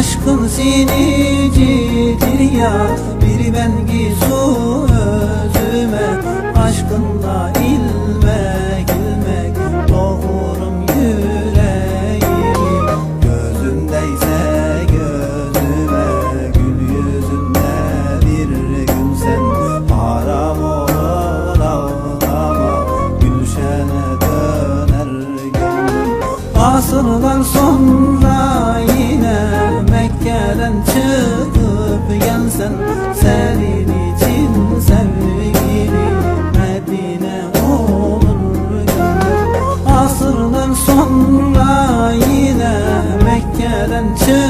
Aşkın sinicidir ya Bir ben su özüme. Aşkınla ilmek ilmek Doğurum yüreğimi Gözündeyse gözüme Gül yüzünde bir gün sen. Haram olur ağlama Gülşene döner gönlüm. Asırlar sonra to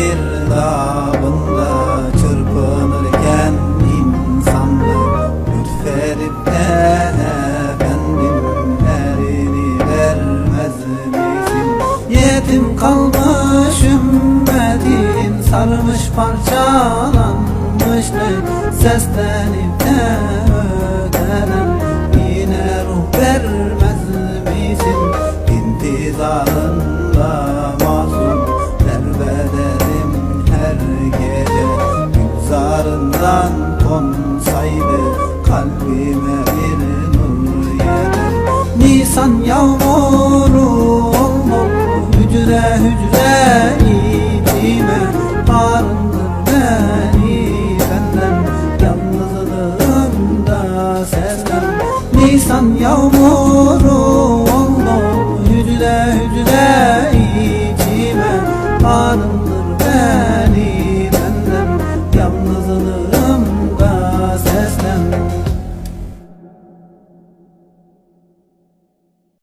Sensizlik girdabında çırpınırken insanlık Lütfedip de efendim elini vermez misin? Yetim kalmış ümmetin sarmış parçalanmışlık Seslenip de ödenen yine ruh vermez misin? İntizarında Gülzarından konsaydı kalbime bir nur yeter Nisan yağmuru olmam hücre hücre içime Arındır beni benden. Yalnızlığımda senden. Nisan yağmuru